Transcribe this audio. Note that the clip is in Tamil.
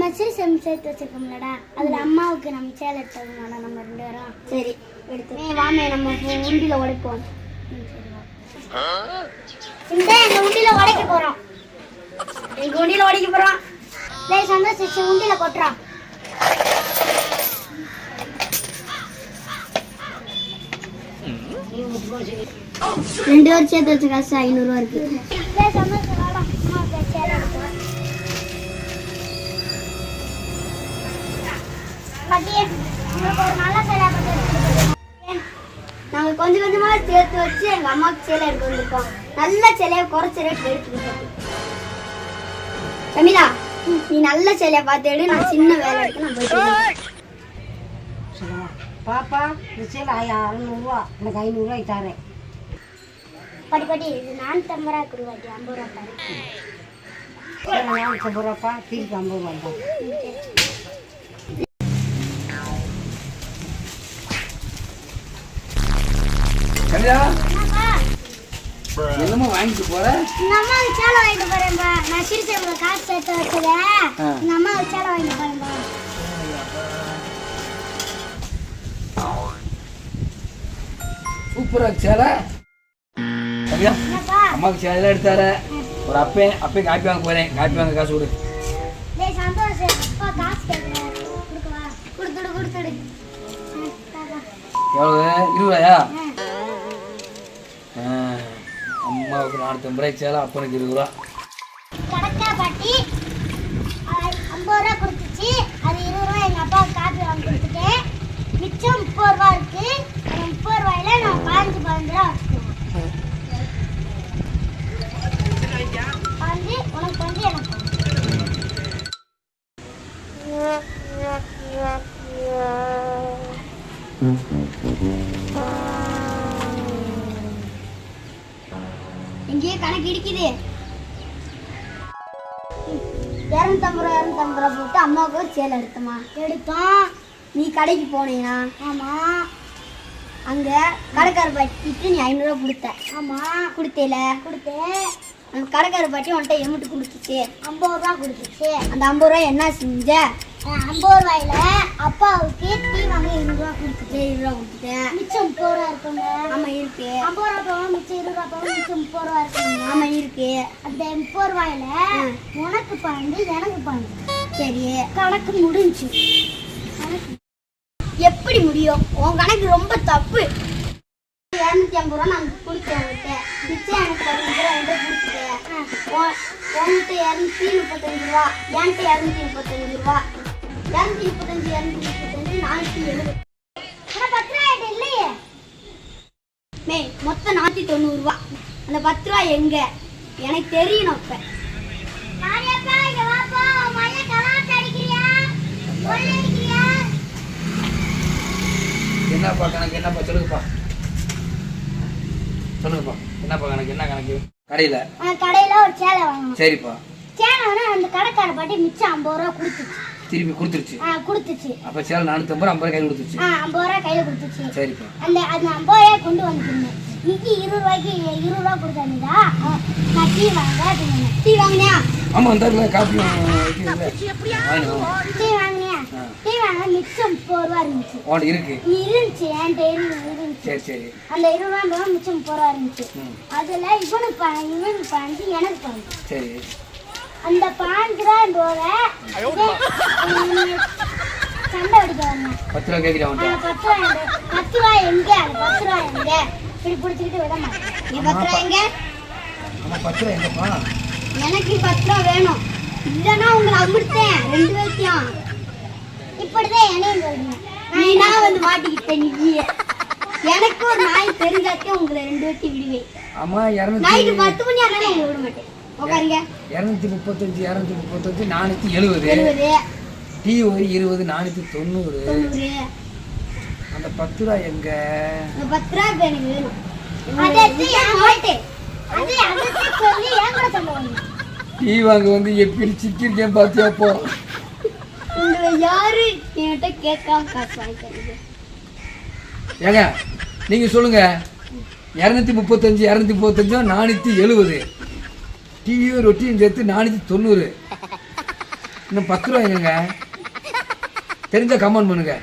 நம்ம செம் சேர்த்து வச்சிருக்கோம்லடா. அதுல அம்மாவுக்கு நம்ம சேலை எடுத்தோம்லடா நம்ம ரெண்டு பேரும் சரி எடுத்து வாமே நம்ம உண்டியில உடைப்போம். இந்த இந்த உண்டியில உடைக்க போறோம். எங்க உண்டியில உடைக்க போறோம். டேய் சந்தோஷ் உண்டியில கொட்டுறோம் ரெண்டு பேரும் சேர்த்து வச்ச காசு ஐநூறுரூவா இருக்கு. பாட்டி உங்களுக்கு ஒரு நல்ல சேலை நாங்கள் கொஞ்சம் கொஞ்சமாக சேர்த்து வச்சு எங்கள் அம்மாவுக்கு சேலை எடுத்து வந்திருக்கோம். நல்ல சேலையை குறைச்ச ரேட் எடுத்துக்கிட்டோம் சமிதா நீ நல்ல சேலையை பார்த்து எடு நான் சின்ன வேலை இருக்கு நான் போயிட்டு பாப்பா இந்த சேலை அறநூறுவா. எனக்கு ஐநூறுரூவாய்க்கு தரேன் பாட்டி பாட்டி இது நான் தம்பரா கொடுவாட்டி ஐம்பது ரூபா பாரு. சேலை நானூற்றம்பது ரூபாப்பா திருப்பி ஐம்பது ரூபா என்னப்பா? என்னமோ வாங்கிட்டு போற? எங்க அம்மாவுக்கு சேலை வாங்கிட்டு போறேன்பா. நான் சிறுசேல காசு சேர்த்து. எங்க அம்மாவுக்கு சேலை வாங்கிட்டு போறேன்பா. சூப்பரா சேலை. சேலை எடுத்தார ஒரு அப்பே அப்பே காப்பி வாங்க போறேன். காப்பி வாங்க காசு கொடு. சந்தோஷ் அம்மாவுக்கு நானூற்றம்பது ரூபாய்க்கு சேலை அப்பனுக்கு இருபது ரூபா. பாட்டி ஐம்பது ரூபா கொடுத்துச்சு. அது இருபது ரூபா எங்க அப்பாவுக்கு காப்பி வாங்கி கொடுத்துட்டேன். மிச்சம் முப்பது ரூபா இருக்கு. அந்த முப்பது ரூபாயில நான் பாஞ்சு பதினஞ்சு ரூபா வச்சுக்குவேன். பாஞ்சு உனக்கு எனக்கு பாஞ்சு. இங்கேயே கணக்கு இடிக்குது. இரநூத்தம்பது ரூபா இரநூத்தம்பது ரூபா போட்டு அம்மாவுக்கு ஒரு சேலை எடுத்தோமா எடுத்தோம். நீ கடைக்கு போனீங்கன்னா ஆமாம் அங்கே கடைக்கார பாட்டிக்கு நீ ஐநூறுரூவா கொடுத்த. ஆமாம் கொடுத்தேல? கொடுத்தேன். அந்த கடைக்கார பாட்டி உன்கிட்ட எம்பிட்டு கொடுத்துச்சு. ஐம்பது ரூபா கொடுத்துச்சு. அந்த ஐம்பது ரூபா என்ன செஞ்ச? ஐம்பது ரூபாயில அப்பாவுக்கு டீ வாங்க இருபது ரூபா கொடுத்துட்டு. இருபது ரூபா கொடுத்துட்டேன் மிச்சம் முப்பது ரூபா இருக்குங்க. ஆமாம் இருக்கு. ஐம்பது ரூபா மிச்சம் இருபது ரூபா மிச்சம் முப்பது ரூபா இருக்குங்க. ஆமாம் இருக்கு. அந்த முப்பது ரூபாயில உனக்கு பாஞ்சு எனக்கு பாஞ்சு சரி. கணக்கு முடிஞ்சு. கணக்கு. எப்படி முடியும்? உன் கணக்கு ரொம்ப தப்பு. இரநூத்தி ஐம்பது ரூபா நான் கொடுத்தேன் உன்கிட்ட. மிச்சம் எனக்கு பதினஞ்சு ரூபா என்கிட்ட கொடுத்துட்டேன் உன்- உன்கிட்ட இரநூத்தி முப்பத்தஞ்சு ரூபா என்கிட்ட இரநூத்தி முப்பத்தஞ்சு ரூபா. இரநூத்தி முப்பத்தஞ்சு நானூற்றி எழுபது ஆனால் பத்து இல்லையே? மே மொத்தம் நானூற்றி தொண்ணூறுரூவா அந்த பத்து ரூபா எங்க? எனக்கு தெரியணும் இப்போ என்னப்பா கணக்கு? என்னப்பா? சொல்லுங்கப்பா. சொல்லுங்கப்பா. என்னப்பா கணக்கு? என்ன கணக்கு? கடையில். கடையில ஒரு சேலை வாங்கணும். சரிப்பா. சேலை அந்த கடைக்கார பாட்டி மிச்சம் ஐம்பது ரூபா கொடுத்துச்சு. திருப்பி கொடுத்துருச்சு. கொடுத்துச்சு. அப்போ சேலை ரூபா ஐம்பது ரூபாய் கையில் கொடுத்துருச்சு. ஆ ஐம்பது ரூபா கையில கொடுத்துச்சு. சரிப்பா. அந்த அந்த ஐம்பது ரூபாய் கொண்டு வந்துருந்தேன் இன்னைக்கு இருபது ரூபாய்க்கு இருபது ரூபா கொடுத்தாருந்தா நான் டீ வாங்க டீ வாங்கினியா? ஆமாம் அந்த டீ வாங்கினியா? டீ வாங்க மிச்சம் முப்பது ரூபா இருந்துச்சு. உன்கிட்ட இருக்கு. இருந்துச்சு என்கிட்ட இருந்து- இருந்துச்சு. சரி சரி. அந்த இருபது ரூபா மிச்சம் முப்பது ரூபா இருந்துச்சு. அதுல இவனுக்கு எனக்கு சரி. அந்த பாஞ்சு ரூபாய் போக இதே, உம், சண்டை அடிக்க வந்தேன். பத்து ரூபா கேட்குறேன் பத்து ரூபாய் எங்க? பத்து ரூபாய் எங்க? அந்த பத்து ரூபாய் எங்க? இப்படி பிடிச்சிக்கிட்டு விட மாட்டேன். நீ பத்து ரூபாய் எங்க? பத்து ரூபா எங்கப்பா? எனக்கு பத்து ரூபா வேணும். இல்லைன்னா உங்களை அமிர்த்தேன் ரெண்டு பேர்த்தையும். இப்படிதான் என்னையும் சொல்றீங்க நீனா வந்து மாட்டிக்கிட்ட நீ? எனக்கு ஒரு நாய் தெரிஞ்சாக்கே உங்களை ரெண்டு பேர்த்தையும் விடுவேன். இரநூத்தி நைட்டு பத்து மணி ஆனாலும் உங்களை விட மாட்டேன். இரநூத்தி முப்பத்தஞ்சு இரநூத்தி முப்பத்தஞ்சு நானூற்றி எழுபது டீ ஒரு இருபது நானூற்றி தொண்ணூறு. அந்த பத்து ரூபா எங்க? பத்து ரூபா வாங்க டீ வாங்க வந்து எப்படி சிக்கிருக்கேன் பார்த்தியாப்போ உங்களை யாரு என்கிட்ட கேட்காம காசு ஏங்க நீங்க சொல்லுங்க. இரநூத்தி முப்பத்தஞ்சு இரநூத்தி முப்பத்தஞ்சும் நானூற்றி எழுபது டீயும் ரொட்டியும் சேர்த்து நானூற்றி தொண்ணூறு. இன்னும் பத்து ரூபா எங்கங்க தெரிஞ்ச கமெண்ட் பண்ணுங்க.